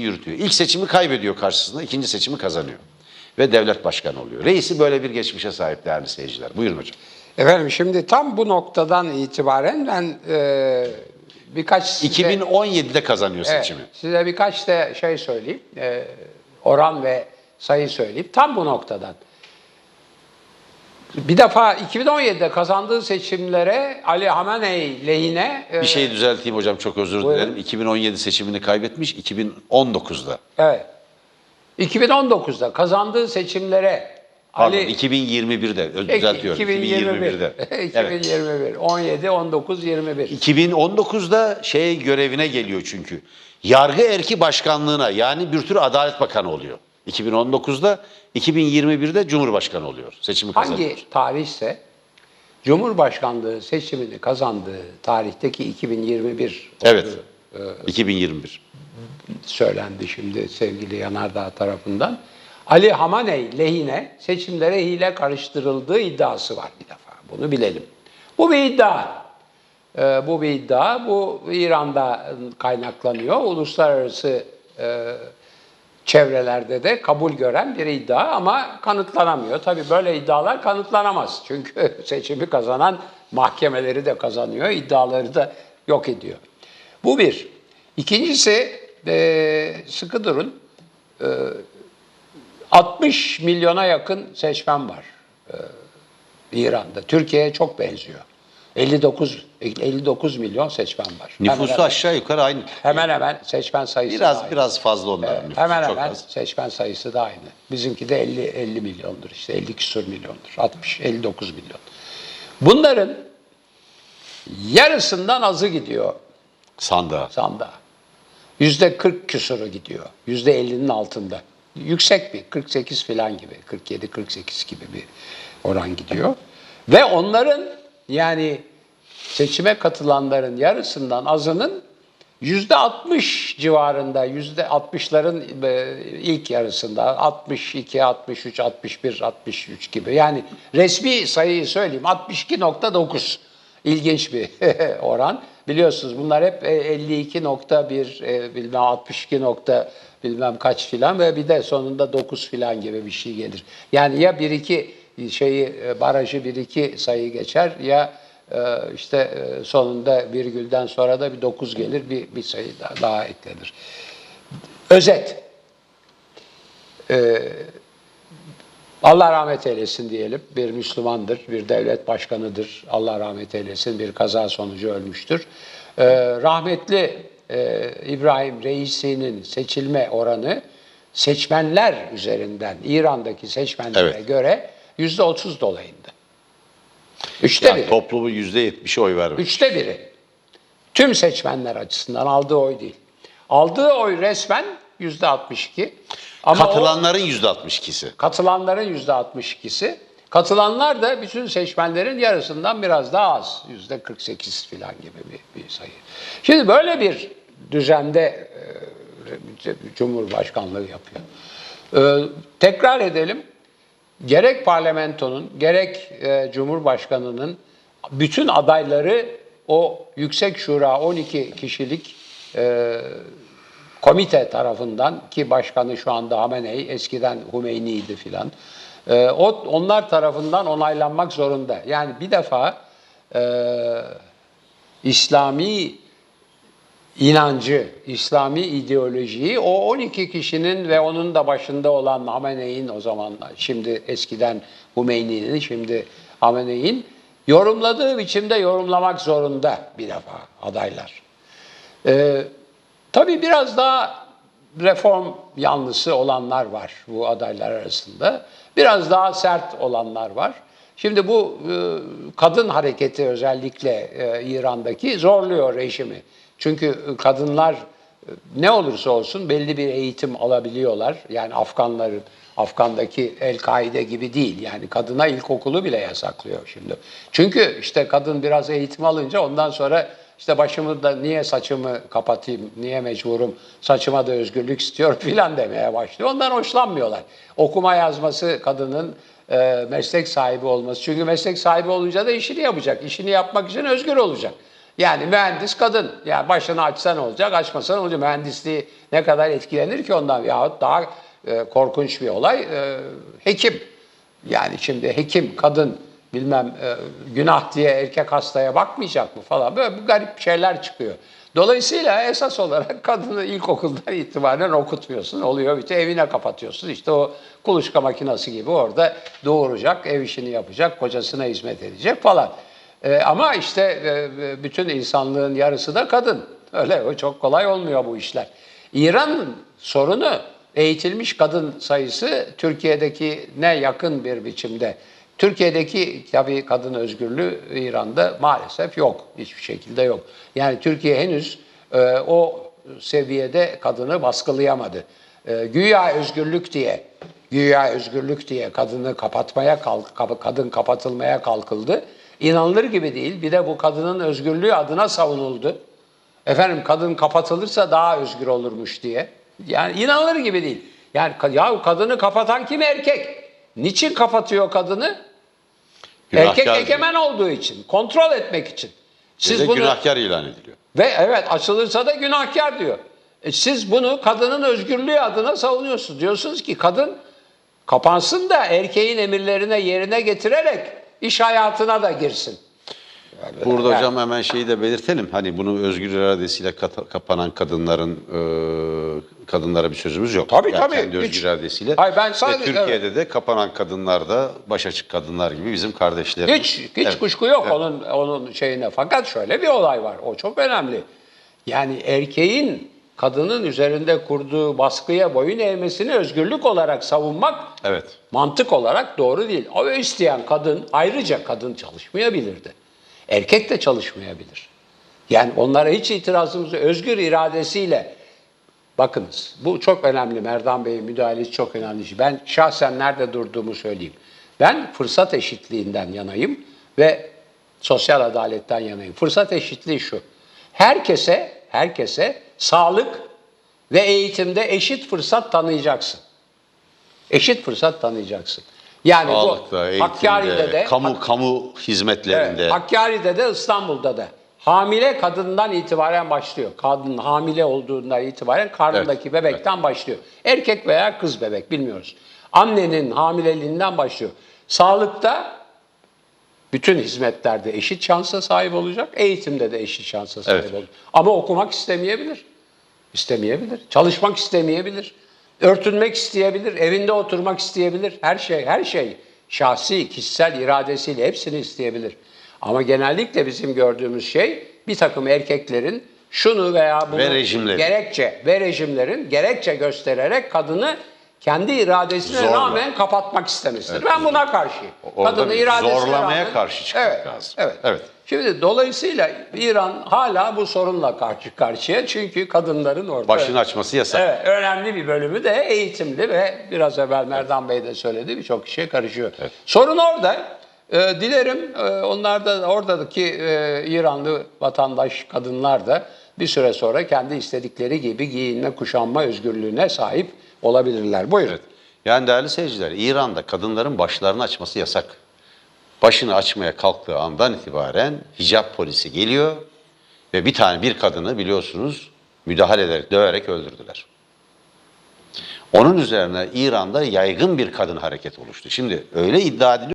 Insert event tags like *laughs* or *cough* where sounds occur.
yürütüyor. İlk seçimi kaybediyor karşısında, ikinci seçimi kazanıyor. Ve devlet başkanı oluyor. Reisi böyle bir geçmişe sahip değerli seyirciler. Buyurun hocam. Efendim şimdi tam bu noktadan itibaren ben e, birkaç size, 2017'de kazanıyor Evet, seçimi. size birkaç da şey söyleyeyim. e, oran ve sayı söyleyeyim. Tam bu noktadan. Bir defa 2017'de kazandığı seçimlere Ali Hamenei lehine e, Bir şey düzelteyim hocam çok özür Buyurun. dilerim. 2017 seçimini kaybetmiş 2019'da. evet. 2019'da kazandığı seçimlere Pardon Ali 2021'de öz- düzeltiyorum. 2021. 2021'de. *laughs* Evet. 2021. 17, 19, 21. 2019'da şey görevine geliyor çünkü. Yargı erki başkanlığına yani bir tür Adalet Bakanı oluyor. 2019'da 2021'de Cumhurbaşkanı oluyor. Seçimi kazanıyor. Hangi tarihse Cumhurbaşkanlığı seçimini kazandığı tarihteki 2021 Evet. olduğu 2021. söylendi şimdi sevgili Yanardağ tarafından. Ali Hamaney lehine seçimlere hile karıştırıldığı iddiası var bir defa. Bunu bilelim. Bu bir iddia. Ee, bu bir iddia. Bu İran'da kaynaklanıyor. Uluslararası e, çevrelerde de kabul gören bir iddia ama kanıtlanamıyor. Tabii böyle iddialar kanıtlanamaz. Çünkü *laughs* seçimi kazanan mahkemeleri de kazanıyor, iddiaları da yok ediyor. Bu bir. İkincisi e, sıkı durun. E, 60 milyona yakın seçmen var e, İran'da. Türkiye'ye çok benziyor. 59 59 milyon seçmen var. Nüfusu hemen, aşağı yukarı aynı. hemen hemen seçmen sayısı da Biraz aynı. biraz fazla onların nüfusu. Hemen çok hemen az. seçmen sayısı da aynı. Bizimki de 50 50 milyondur işte 50 küsur milyondur. 60 59 milyon. Bunların yarısından azı gidiyor Sandığa. sandığa. Yüzde 40 küsuru gidiyor. Yüzde 50'nin altında. Yüksek bir 48 falan gibi 47 48 gibi bir oran gidiyor. Ve onların yani seçime katılanların yarısından azının yüzde 60 civarında, yüzde 60'ların e, ilk yarısında 62, 63, 61, 63 gibi. Yani resmi sayıyı söyleyeyim 62.9. İlginç bir *laughs* oran. Biliyorsunuz bunlar hep e, 52.1 e, bilmem 62 nokta bilmem kaç filan ve bir de sonunda 9 filan gibi bir şey gelir. Yani ya bir iki şeyi e, barajı bir iki sayı geçer ya e, işte e, sonunda virgülden sonra da bir 9 gelir bir, bir sayı daha, daha eklenir. Özet. Allah rahmet eylesin diyelim. Bir Müslümandır, bir devlet başkanıdır. Allah rahmet eylesin. Bir kaza sonucu ölmüştür. Ee, rahmetli e, İbrahim Reisi'nin seçilme oranı seçmenler üzerinden, İran'daki seçmenlere Evet. göre yüzde otuz dolayında. Üçte Yani biri. toplumu %70'e oy vermiş. Üçte biri. Tüm seçmenler açısından aldığı oy değil. Aldığı oy resmen yüzde 62. Ama o- Katılanların %62'si. Katılanların yüzde 62'si. Katılanlar da bütün seçmenlerin yarısından biraz daha az. Yüzde 48 falan gibi bir, bir sayı. Şimdi böyle bir düzende e, Cumhurbaşkanlığı yapıyor. E, tekrar edelim. Gerek parlamentonun, gerek e, Cumhurbaşkanı'nın bütün adayları o Yüksek Şura 12 kişilik e, komite tarafından ki başkanı şu anda Hamenei, eskiden Hümeyni'ydi filan. Ee, o onlar tarafından onaylanmak zorunda. Yani bir defa e, İslami inancı, İslami ideolojiyi o 12 kişinin ve onun da başında olan Hamenei'nin o zaman şimdi eskiden Hümeyni'nin şimdi Hamenei'nin yorumladığı biçimde yorumlamak zorunda bir defa adaylar. Ee, tabii biraz daha reform yanlısı olanlar var bu adaylar arasında. Biraz daha sert olanlar var. Şimdi bu e, kadın hareketi özellikle e, İran'daki zorluyor rejimi. Çünkü kadınlar e, ne olursa olsun belli bir eğitim alabiliyorlar. Yani Afganların, Afgan'daki El-Kaide gibi değil. Yani kadına ilkokulu bile yasaklıyor şimdi. Çünkü işte kadın biraz eğitim alınca ondan sonra işte başımı da niye saçımı kapatayım, niye mecburum, saçıma da özgürlük istiyor *laughs* filan demeye başlıyor. Ondan hoşlanmıyorlar. Okuma yazması kadının e, meslek sahibi olması. Çünkü meslek sahibi olunca da işini yapacak. İşini yapmak için özgür olacak. Yani mühendis kadın. Yani başını açsa ne olacak, açmasa ne olacak? Mühendisliği ne kadar etkilenir ki ondan? Yahut daha e, korkunç bir olay e, hekim. Yani şimdi hekim, kadın bilmem e, günah diye erkek hastaya bakmayacak mı falan böyle bir garip şeyler çıkıyor. Dolayısıyla esas olarak kadını ilkokuldan itibaren okutmuyorsun. Oluyor bitiyor evine kapatıyorsun. İşte o kuluçka makinesi gibi orada doğuracak, ev işini yapacak, kocasına hizmet edecek falan. E, ama işte e, bütün insanlığın yarısı da kadın. Öyle o çok kolay olmuyor bu işler. İran'ın sorunu eğitilmiş kadın sayısı Türkiye'deki ne yakın bir biçimde. Türkiye'deki tabii kadın özgürlüğü İran'da maalesef yok. Hiçbir şekilde yok. Yani Türkiye henüz e, o seviyede kadını baskılayamadı. E, güya özgürlük diye, güya özgürlük diye kadını kapatmaya kalk, kadın kapatılmaya kalkıldı. İnanılır gibi değil. Bir de bu kadının özgürlüğü adına savunuldu. Efendim kadın kapatılırsa daha özgür olurmuş diye. Yani inanılır gibi değil. Yani ya kadını kapatan kim erkek? Niçin kapatıyor kadını? Günahkar erkek diyor. egemen olduğu için, kontrol etmek için. Siz Siz bunu günahkar ilan ediliyor. ve evet açılırsa da günahkar diyor. E siz bunu kadının özgürlüğü adına savunuyorsunuz. Diyorsunuz ki kadın kapansın da erkeğin emirlerine yerine getirerek iş hayatına da girsin. Burada Yani- hocam hemen şeyi de belirtelim. Hani bunu özgür iradesiyle kapanan kadınların e, kadınlara bir sözümüz yok. Tabii, Yani tabii. Kendi özgür Hiç- iradesiyle. Hayır, ben sadece- Ve Türkiye'de de kapanan kadınlar da baş açık kadınlar gibi bizim kardeşlerimiz. Hiç hiç Evet. kuşku yok onun onun şeyine. Fakat şöyle bir olay var. O çok önemli. Yani erkeğin kadının üzerinde kurduğu baskıya boyun eğmesini özgürlük olarak savunmak Evet. mantık olarak doğru değil. O isteyen kadın ayrıca kadın çalışmayabilirdi. Erkek de çalışmayabilir. Yani onlara hiç itirazımız. Özgür iradesiyle bakınız bu çok önemli. Merdan Bey'in müdahalesi çok önemli. Ben şahsen nerede durduğumu söyleyeyim. Ben fırsat eşitliğinden yanayım ve sosyal adaletten yanayım. Fırsat eşitliği şu. Herkese, herkese sağlık ve eğitimde eşit fırsat tanıyacaksın. Eşit fırsat tanıyacaksın. Yani Sağlıkta, bu Hakkari'de de, kamu kamu hizmetlerinde. Evet, Hakkari'de de İstanbul'da da hamile kadından itibaren başlıyor. Kadın hamile olduğundan itibaren karnındaki Evet, bebekten başlıyor. Erkek veya kız bebek bilmiyoruz. Annenin hamileliğinden başlıyor. Sağlıkta bütün hizmetlerde eşit şansa sahip olacak. Eğitimde de eşit şansa sahip Evet. olacak. Ama okumak istemeyebilir. İstemeyebilir. Çalışmak istemeyebilir. Örtünmek isteyebilir. Evinde oturmak isteyebilir. Her şey, her şey şahsi, kişisel iradesiyle hepsini isteyebilir. Ama genellikle bizim gördüğümüz şey bir takım erkeklerin şunu veya bunu Ve rejimlerin. gerekçe ve rejimlerin gerekçe göstererek kadını kendi iradesine Zorla. rağmen kapatmak istemesidir. ben buna karşıyım. Orada Kadını iradesine zorlamaya rağmen- karşı çıkmak evet, lazım. Evet. Evet. Şimdi dolayısıyla İran hala bu sorunla karşı karşıya çünkü kadınların orada Başını açması yasak. Evet, önemli bir bölümü de eğitimli ve biraz evvel Merdan Bey de söyledi birçok kişiye karışıyor. Sorun orada. Ee, dilerim e, onlar da oradaki e, İranlı vatandaş kadınlar da bir süre sonra kendi istedikleri gibi giyinme, kuşanma özgürlüğüne sahip olabilirler. Buyurun. Evet. Yani değerli seyirciler, İran'da kadınların başlarını açması yasak. Başını açmaya kalktığı andan itibaren hicap polisi geliyor ve bir tane bir kadını biliyorsunuz müdahale ederek, döverek öldürdüler. Onun üzerine İran'da yaygın bir kadın hareket oluştu. Şimdi öyle iddia ediliyor